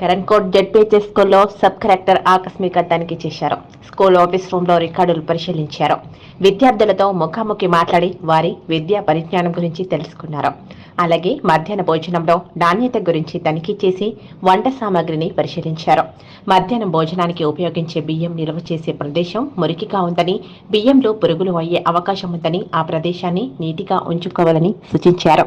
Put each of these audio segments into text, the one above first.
Karankote ZPHS స్కూల్లో sub collector ఆకస్మిక తనిఖీ చేశారు. స్కూల్ ఆఫీస్ రూమ్లో రికార్డులు పరిశీలించారు. విద్యార్థులతో ముఖాముఖి మాట్లాడి వారి విద్యా పరిజ్ఞానం గురించి తెలుసుకున్నారు. అలాగే మధ్యాహ్న భోజనంలో నాణ్యత గురించి తనిఖీ చేసి వంట సామాగ్రిని పరిశీలించారు. మధ్యాహ్నం భోజనానికి ఉపయోగించే బియ్యం నిల్వ చేసే ప్రదేశం మురికిగా ఉందని బియ్యంలో పురుగులు అయ్యే అవకాశం ఉందని ఆ ప్రదేశాన్ని నీటిగా ఉంచుకోవాలని సూచించారు.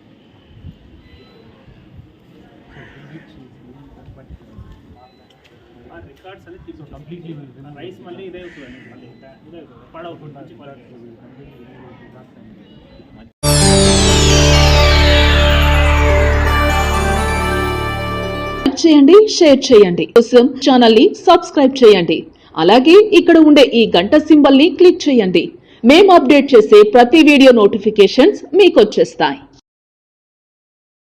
రికార్డ్స్ అనేది తీసుకో కంప్లీట్లీ రైస్ మళ్ళీ ఇదే అవుతుంది మళ్ళీ ఇదే అవుతుంది పడవుతుంది మంచి పడవుతుంది చేయండి షేర్ చేయండి. కోసం ఛానల్ని సబ్స్క్రైబ్ చేయండి. అలాగే ఇక్కడ ఉండే ఈ గంట సింబల్ని క్లిక్ చేయండి. మేము అప్డేట్ చేసే ప్రతి వీడియో నోటిఫికేషన్స్ మీకు వచ్చేస్తాయి.